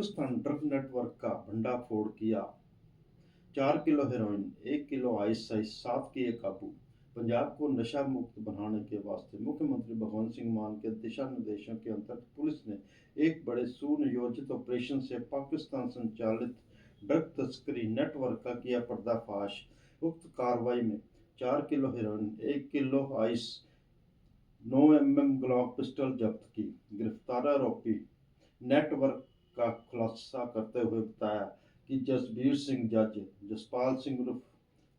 Pakistan drug network का भंडाफोड़ किया। चार किलो हेरोइन एक किलो आइस साइज़ सात किए काबू। पंजाब को नशा मुक्त बनाने के वास्ते मुख्यमंत्री भगवंत सिंह मान के दिशा निर्देशों के अंतर्गत पुलिस ने एक बड़े सुनियोजित ऑपरेशन से पाकिस्तान संचालित ड्रग तस्करी नेटवर्क का किया पर्दाफाश। उक्त कार्रवाई में चार किलो हेरोइन एक किलो आइस नौ एम एम ग्लॉक पिस्टल जब्त की। गिरफ़्तार आरोपी नेटवर्क का खुलासा करते हुए बताया कि जसबीर सिंह जज जसपाल सिंह उर्फ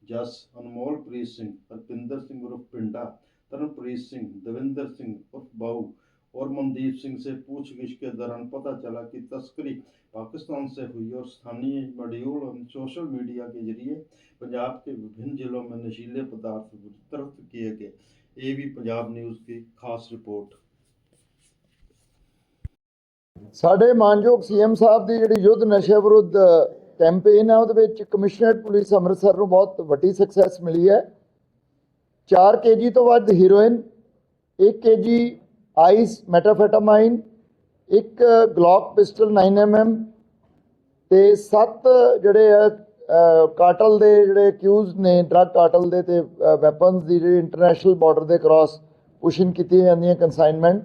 जस अनमोल प्रीत सिंह हरपिंदर सिंह उर्फ पिंडा तरनप्रीत सिंह देविंदर सिंह उर्फ बाऊ और मनदीप सिंह से पूछगिछ के दौरान पता चला कि तस्करी पाकिस्तान से हुई और स्थानीय मॉड्यूल और सोशल मीडिया के जरिए पंजाब के विभिन्न जिलों में नशीले पदार्थ वितरित किए गए ये भी पंजाब न्यूज़ की खास रिपोर्ट ਸਾਡੇ ਮਾਨਯੋਗ ਸੀਐਮ ਸਾਹਿਬ ਦੀ ਜਿਹੜੀ ਯੁੱਧ ਨਸ਼ੇ ਵਿਰੁੱਧ ਕੈਂਪੇਨ ਹੈ ਉਹਦੇ ਵਿੱਚ ਕਮਿਸ਼ਨਰੇਟ ਪੁਲਿਸ ਅੰਮ੍ਰਿਤਸਰ ਨੂੰ ਬਹੁਤ ਵੱਡੀ ਸਕਸੈਸ ਮਿਲੀ ਹੈ। 4 ਕੇਜੀ ਤੋਂ ਵੱਧ ਹੀਰੋਇਨ 1 ਕੇਜੀ ਆਈਸ ਮੈਟਾਫੈਟਾਮਾਈਨ ਇੱਕ ਗਲੌਕ ਪਿਸਟਲ 9mm ਤੇ 7 ਜਿਹੜੇ ਆ ਕਾਟਲ ਦੇ ਜਿਹੜੇ ਅਕਿਊਜ਼ਡ ਨੇ ਡਰੱਗ ਕਾਟਲ ਦੇ ਤੇ ਵੈਪਨਸ ਦੀ ਜਿਹੜੀ ਇੰਟਰਨੈਸ਼ਨਲ ਬਾਰਡਰ ਦੇ ਕ੍ਰਾਸ ਪੁਸ਼ਿੰਗ ਕੀਤੀ ਜਾਂਦੀਆਂ ਕਨਸਾਈਨਮੈਂਟ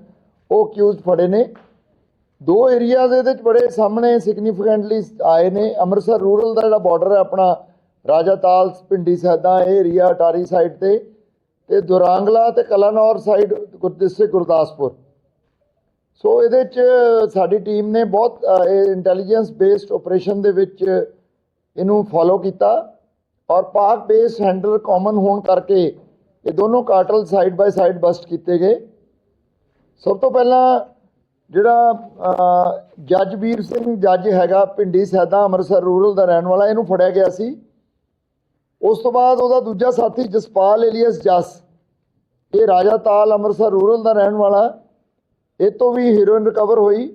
ਉਹ ਅਕਿਊਜ਼ਡ ਫੜੇ ਨੇ। ਦੋ ਏਰੀਆਜ਼ ਇਹਦੇ ਵਿੱਚ ਬੜੇ ਸਾਹਮਣੇ ਸਿਗਨੀਫੀਕੈਂਟਲੀ ਆਏ ਨੇ। ਅੰਮ੍ਰਿਤਸਰ ਰੂਰਲ ਦਾ ਜਿਹੜਾ ਬਾਰਡਰ ਹੈ ਆਪਣਾ, ਰਾਜਾ ਤਾਲ ਪਿੰਡੀ ਸੈਦਾ ਇਹ ਏਰੀਆ ਅਟਾਰੀ ਸਾਈਡ ਤੇ ਤੇ ਦੁਰਾਂਗਲਾ ਤੇ Kalanaur side district Gurdaspur. So ਇਹਦੇ ਚ ਸਾਡੀ ਟੀਮ ਨੇ ਬਹੁਤ ਇਹ ਇੰਟੈਲੀਜੈਂਸ ਬੇਸਡ ਆਪਰੇਸ਼ਨ ਦੇ ਵਿੱਚ ਇਹਨੂੰ ਫੋਲੋ ਕੀਤਾ ਔਰ ਪਾਕ ਬੇਸ ਹੈਂਡਲ ਕਾਮਨ ਹੋਣ ਕਰਕੇ ਇਹ ਦੋਨੋਂ cartel side by side bust ਕੀਤੇ ਗਏ। ਸਭ ਤੋਂ ਪਹਿਲਾਂ ਜਿਹੜਾ ਜੱਜਵੀਰ ਸਿੰਘ ਜੱਜ ਹੈਗਾ ਪਿੰਡੀ ਸੈਦਾ, ਅੰਮ੍ਰਿਤਸਰ ਰੂਰਲ ਦਾ ਰਹਿਣ ਵਾਲਾ, ਇਹਨੂੰ ਫੜਿਆ ਗਿਆ ਸੀ। ਉਸ ਤੋਂ ਬਾਅਦ ਉਹਦਾ ਦੂਜਾ ਸਾਥੀ ਜਸਪਾਲ ਏਲੀਅਸ ਜਸ, ਇਹ ਰਾਜਾ ਤਾਲ, ਅੰਮ੍ਰਿਤਸਰ ਰੂਰਲ ਦਾ ਰਹਿਣ ਵਾਲਾ, ਇਹ ਤੋਂ ਵੀ ਹੀਰੋਇਨ ਰਿਕਵਰ ਹੋਈ।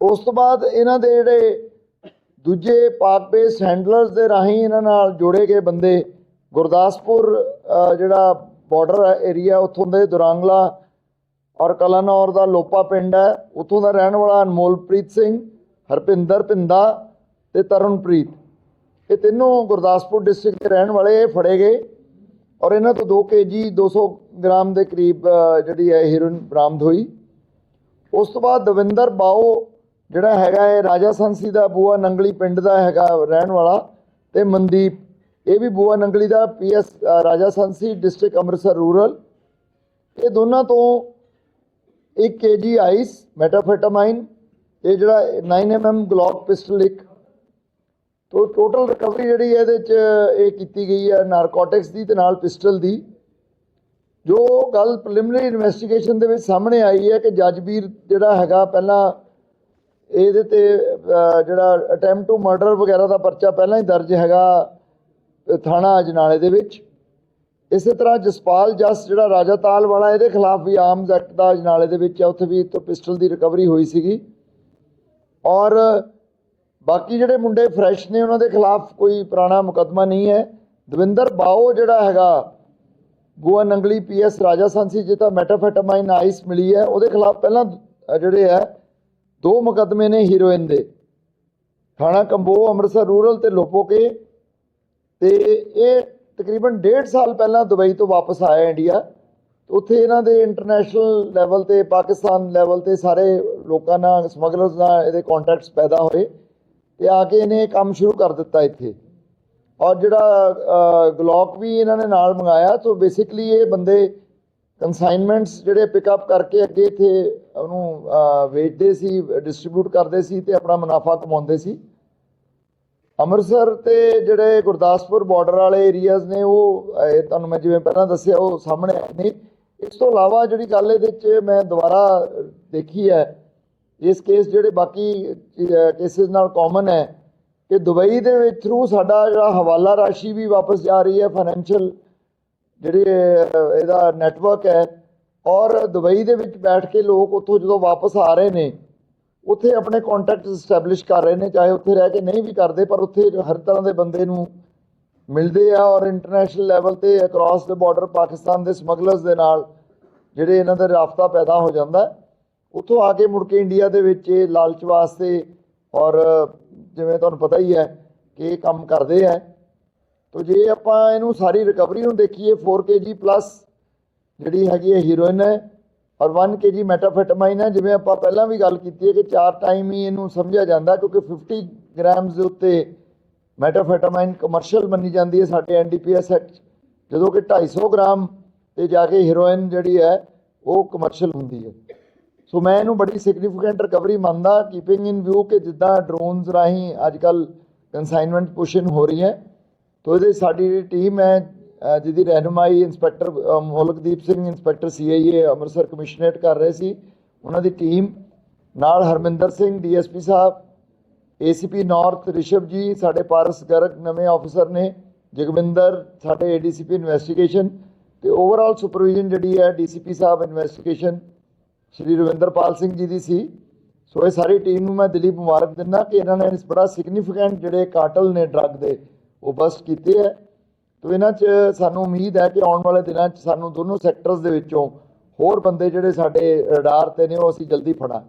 ਉਸ ਤੋਂ ਬਾਅਦ ਇਹਨਾਂ ਦੇ ਜਿਹੜੇ ਦੂਜੇ ਪਾਕ ਬੇਸ ਹੈਂਡਲਰਸ ਦੇ ਰਾਹੀਂ ਇਹਨਾਂ ਨਾਲ ਜੋੜੇ ਗਏ ਬੰਦੇ, ਗੁਰਦਾਸਪੁਰ ਜਿਹੜਾ ਬਾਰਡਰ ਏਰੀਆ ਉੱਥੋਂ ਦੇ ਦੁਰਾਂਗਲਾ ਔਰ ਕਲਾਨੌਰ ਦਾ ਲੋਪਾ ਪਿੰਡ ਹੈ, ਉੱਥੋਂ ਦਾ ਰਹਿਣ ਵਾਲਾ ਅਨਮੋਲਪ੍ਰੀਤ ਸਿੰਘ, ਹਰਪਿੰਦਰ ਪਿੰਦਾ ਤੇ ਤਰਨਪ੍ਰੀਤ। ਇਹ ਤਿੰਨੋਂ ਗੁਰਦਾਸਪੁਰ ਡਿਸਟ੍ਰਿਕਟ ਦੇ ਰਹਿਣ ਵਾਲੇ ਫੜੇ ਗਏ ਔਰ ਇਹਨਾਂ ਤੋਂ 2 ਕੇਜੀ 200 ਗ੍ਰਾਮ ਦੇ ਕਰੀਬ ਜਿਹੜੀ ਹੈ ਹੀਰੋਇਨ ਬਰਾਮਦ ਹੋਈ। ਉਸ ਤੋਂ ਬਾਅਦ ਦਵਿੰਦਰ ਬਾਓ ਜਿਹੜਾ ਹੈਗਾ ਇਹ ਰਾਜਾ ਸੰਸੀ ਦਾ, ਬੂਆ ਨੰਗਲੀ ਪਿੰਡ ਦਾ ਹੈਗਾ ਰਹਿਣ ਵਾਲਾ ਤੇ ਮਨਦੀਪ। ਇਹ ਵੀ ਬੂਆ ਨੰਗਲੀ ਦਾ ਪੀਐਸ ਰਾਜਾ ਸੰਸੀ ਡਿਸਟ੍ਰਿਕਟ ਅੰਮ੍ਰਿਤਸਰ ਰੂਰਲ ਇਹ ਦੋਨਾਂ ਤੋਂ 1 ਕੇਜੀ ਆਈਸ ਮੈਟਾਫੈਟਾਮਾਈਨ ਇਹ ਜਿਹੜਾ 9mm ਗਲੌਕ ਪਿਸਟਲ ਇੱਕ। ਤੋ ਟੋਟਲ ਰਿਕਵਰੀ ਜਿਹੜੀ ਹੈ ਇਹਦੇ ਚ ਇਹ ਕੀਤੀ ਗਈ ਹੈ ਨਾਰਕੋਟਿਕਸ ਦੀ ਤੇ ਨਾਲ ਪਿਸਟਲ ਦੀ। ਜੋ ਗੱਲ ਪ੍ਰੀਲਿਮਿਨਰੀ ਇਨਵੈਸਟੀਗੇਸ਼ਨ ਦੇ ਵਿੱਚ ਸਾਹਮਣੇ ਆਈ ਹੈ ਕਿ ਜੱਜਵੀਰ ਜਿਹੜਾ ਹੈਗਾ ਪਹਿਲਾਂ ਇਹਦੇ ਤੇ ਜਿਹੜਾ ਅਟੈਂਪਟ ਟੂ ਮਰਡਰ ਵਗੈਰਾ ਦਾ ਪਰਚਾ ਪਹਿਲਾਂ ਹੀ ਦਰਜ ਹੈਗਾ ਥਾਣਾ ਅਜਨਾਲੇ ਦੇ ਵਿੱਚ। ਇਸੇ ਤਰ੍ਹਾਂ ਜਸਪਾਲ ਜਸ, ਜਿਹੜਾ ਰਾਜਾ ਤਾਲ ਵਾਲਾ ਇਹਦੇ ਖਿਲਾਫ ਵੀ ਆਰਮਜ਼ ਐਕਟ ਦਾ ਅਜਨਾਲੇ ਦੇ ਵਿੱਚ ਹੈ ਉੱਥੇ ਵੀ ਤੋਂ ਪਿਸਟਲ ਦੀ ਰਿਕਵਰੀ ਹੋਈ ਸੀਗੀ। ਔਰ ਬਾਕੀ ਜਿਹੜੇ ਮੁੰਡੇ ਫਰੈਸ਼ ਨੇ, ਉਹਨਾਂ ਦੇ ਖਿਲਾਫ ਕੋਈ ਪੁਰਾਣਾ ਮੁਕੱਦਮਾ ਨਹੀਂ ਹੈ। ਦਵਿੰਦਰ ਬਾਓ ਜਿਹੜਾ ਹੈਗਾ, ਗੋਆ ਨੰਗਲੀ ਪੀਐਸ ਰਾਜਾ ਸੀ ਜਿੱਤਾ ਮੈਟਾਫੈਟਾਮਾਈਨ ਆਈਸ ਮਿਲੀ ਹੈ, ਉਹਦੇ ਖਿਲਾਫ ਪਹਿਲਾਂ ਜਿਹੜੇ ਹੈ, ਦੋ ਮੁਕੱਦਮੇ ਨੇ ਹੀਰੋਇਨ ਦੇ। ਥਾਣਾ ਕੰਬੋ, ਅੰਮ੍ਰਿਤਸਰ ਰੂਰਲ ਤੇ ਲੋਪੋਕੇ। ਤੇ ਇਹ ਤਕਰੀਬਨ 1.5 ਸਾਲ ਪਹਿਲਾਂ ਦੁਬਈ ਤੋਂ ਵਾਪਸ ਆਇਆ ਇੰਡੀਆ ਉੱਥੇ ਇਹਨਾਂ ਦੇ ਇੰਟਰਨੈਸ਼ਨਲ ਲੈਵਲ ਤੇ, ਪਾਕਿਸਤਾਨ ਲੈਵਲ ਤੇ ਸਾਰੇ ਲੋਕਾਂ ਨਾਲ ਸਮਗਲਰਸ ਨਾਲ ਇਹਦੇ ਕੰਟੈਕਟਸ ਪੈਦਾ ਹੋਏ ਤੇ ਆ ਕੇ ਇਹਨੇ ਕੰਮ ਸ਼ੁਰੂ ਕਰ ਦਿੱਤਾ ਇੱਥੇ। ਔਰ ਜਿਹੜਾ ਗਲੋਕ ਵੀ ਇਹਨਾਂ ਨੇ ਨਾਲ ਮੰਗਾਇਆ ਸੋ ਬੇਸਿਕਲੀ ਇਹ ਬੰਦੇ ਕਨਸਾਈਨਮੈਂਟਸ ਜਿਹੜੇ ਪਿਕਅਪ ਕਰਕੇ ਅੱਗੇ ਇੱਥੇ ਉਹਨੂੰ ਵੇਚਦੇ ਸੀ ਡਿਸਟ੍ਰੀਬਿਊਟ ਕਰਦੇ ਸੀ ਤੇ ਆਪਣਾ ਮੁਨਾਫਾ ਕਮਾਉਂਦੇ ਸੀ। ਅੰਮ੍ਰਿਤਸਰ ਤੇ ਜਿਹੜੇ ਗੁਰਦਾਸਪੁਰ ਬਾਰਡਰ ਵਾਲੇ ਏਰੀਆਜ਼ ਨੇ, ਉਹ ਇਹ ਤੁਹਾਨੂੰ ਮੈਂ ਜਿਵੇਂ ਪਹਿਲਾਂ ਦੱਸਿਆ, ਉਹ ਸਾਹਮਣੇ ਆਏ ਨੇ। ਇਸ ਤੋਂ ਇਲਾਵਾ ਜਿਹੜੀ ਗੱਲ ਇਹਦੇ ਵਿੱਚ ਮੈਂ ਦੁਬਾਰਾ ਦੇਖੀ ਹੈ, ਇਸ ਕੇਸ ਜਿਹੜੇ ਬਾਕੀ ਕੇਸਿਸ ਨਾਲ ਕਾਮਨ ਹੈ ਕਿ ਦੁਬਈ ਦੇ ਵਿੱਚ ਥਰੂ ਸਾਡਾ ਜਿਹੜਾ ਹਵਾਲਾ ਰਾਸ਼ੀ ਵੀ ਵਾਪਸ ਜਾ ਰਹੀ ਹੈ ਫਾਈਨੈਂਸ਼ੀਅਲ ਜਿਹੜੇ ਇਹਦਾ ਨੈਟਵਰਕ ਹੈ। ਔਰ ਦੁਬਈ ਦੇ ਵਿੱਚ ਬੈਠ ਕੇ ਲੋਕ ਉੱਥੋਂ ਜਦੋਂ ਵਾਪਸ ਆ ਰਹੇ ਨੇ ਉੱਥੇ ਆਪਣੇ ਕੰਟੈਕਟ ਸਟੈਬਲਿਸ਼ ਕਰ ਰਹੇ ਨੇ, ਚਾਹੇ ਉੱਥੇ ਰਹਿ ਕੇ ਨਹੀਂ ਵੀ ਕਰਦੇ, ਪਰ ਉੱਥੇ ਹਰ ਤਰ੍ਹਾਂ ਦੇ ਬੰਦੇ ਨੂੰ ਮਿਲਦੇ ਆ ਔਰ ਇੰਟਰਨੈਸ਼ਨਲ ਲੈਵਲ ਤੇ ਅਕ੍ਰੋਸ ਦ ਬਾਰਡਰ ਪਾਕਿਸਤਾਨ ਦੇ ਸਮਗਲਰਸ ਦੇ ਨਾਲ ਜਿਹੜੇ ਇਹਨਾਂ ਦਾ ਰਾਫਤਾ ਪੈਦਾ ਹੋ ਜਾਂਦਾ ਉੱਥੋਂ ਆ ਕੇ ਮੁੜ ਕੇ ਇੰਡੀਆ ਦੇ ਵਿੱਚ ਇਹ ਲਾਲਚ ਵਾਸਤੇ ਔਰ ਜਿਵੇਂ ਤੁਹਾਨੂੰ ਪਤਾ ਹੀ ਹੈ ਕਿ ਇਹ ਕੰਮ ਕਰਦੇ ਹੈ। ਤੋ ਜੇ ਆਪਾਂ ਇਹਨੂੰ ਸਾਰੀ ਰਿਕਵਰੀ ਨੂੰ ਦੇਖੀਏ 4 kg ਪਲੱਸ ਜਿਹੜੀ ਹੈਗੀ ਹੈ ਹੀਰੋਇਨ ਹੈ ਔਰ 1 kg ਮੈਟਾਫੈਟਾਮਾਈਨ ਹੈ, ਜਿਵੇਂ ਆਪਾਂ ਪਹਿਲਾਂ ਵੀ ਗੱਲ ਕੀਤੀ ਹੈ ਕਿ ਚਾਰ ਟਾਈਮ ਹੀ ਇਹਨੂੰ ਸਮਝਿਆ ਜਾਂਦਾ ਕਿਉਂਕਿ 50 ਗ੍ਰਾਮਸ ਦੇ ਉੱਤੇ ਮੈਟਾਫੈਟਾਮਾਈਨ ਕਮਰਸ਼ੀਅਲ ਮੰਨੀ ਜਾਂਦੀ ਹੈ ਸਾਡੇ ਐਨਡੀਪੀਐਸ ਐਕਟ ਜਦੋਂ ਕਿ 250 ਗ੍ਰਾਮ ਤੇ ਜਾ ਕੇ ਹੀਰੋਇਨ ਜਿਹੜੀ ਹੈ, ਉਹ ਕਮਰਸ਼ੀਅਲ ਹੁੰਦੀ ਹੈ। ਸੋ ਮੈਂ ਇਹਨੂੰ ਬੜੀ ਸਿਗਨੀਫੀਕੈਂਟ ਰਿਕਵਰੀ ਮੰਨਦਾ ਕੀਪਿੰਗ ਇਨ ਵਿਊ ਕਿ ਜਿੱਦਾਂ ਡਰੋਨਸ ਰਾਹੀਂ ਅੱਜ ਕੱਲ ਕਨਸਾਈਨਮੈਂਟ ਪੁਸ਼ਨ ਹੋ ਰਹੀ ਹੈ, ਤੋ ਇਹਦੇ ਸਾਡੀ ਜਿਹੜੀ ਟੀਮ ਹੈ ਜਿਹਦੀ ਰਹਿਨੁਮਾਈ inspector Molakdeep Singh, inspector CIA Amritsar commissionerate ਕਰ ਰਹੇ ਸੀ। ਉਹਨਾਂ ਦੀ ਟੀਮ ਨਾਲ Harminder Singh, DSP sahib, ACP north, Rishav ji, ਸਾਡੇ ਪਾਰਸ ਗਰਗ ਨਵੇਂ ਆਫੀਸਰ ਨੇ, ਜਗਵਿੰਦਰ, ਸਾਡੇ ਏਡੀਸੀਪੀ ਇਨਵੈਸਟੀਗੇਸ਼ਨ ਤੇ ਓਵਰਆਲ ਸੁਪਰਵਿਜ਼ਨ ਜਿਹੜੀ ਹੈ ਡੀਸੀਪੀ ਸਾਹਿਬ ਇਨਵੈਸਟੀਗੇਸ਼ਨ, ਸ਼੍ਰੀ ਰਵਿੰਦਰਪਾਲ ਸਿੰਘ ਜੀ ਦੀ ਸੀ। ਸੋ ਇਹ ਸਾਰੀ ਟੀਮ ਨੂੰ ਮੈਂ ਦਿਲੀ ਮੁਬਾਰਕ ਦਿੰਦਾ ਕਿ ਇਹਨਾਂ ਨੇ ਇਸ ਬੜਾ ਸਿਗਨੀਫੀਕੈਂਟ ਜਿਹੜੇ ਕਾਟਲ ਨੇ ਡਰੱਗ ਦੇ, ਉਹ ਬਸਟ ਕੀਤੇ ਹੈ। ਤੋ ਇਹਨਾਂ 'ਚ ਸਾਨੂੰ ਉਮੀਦ ਹੈ ਕਿ ਆਉਣ ਵਾਲੇ ਦਿਨਾਂ 'ਚ ਸਾਨੂੰ ਦੋਨੋਂ ਸੈਕਟਰਸ ਦੇ ਵਿੱਚੋਂ ਹੋਰ ਬੰਦੇ ਜਿਹੜੇ ਸਾਡੇ ਰਡਾਰ ਤੇ ਨੇ ਉਹ ਅਸੀਂ ਜਲਦੀ ਫੜਾਂ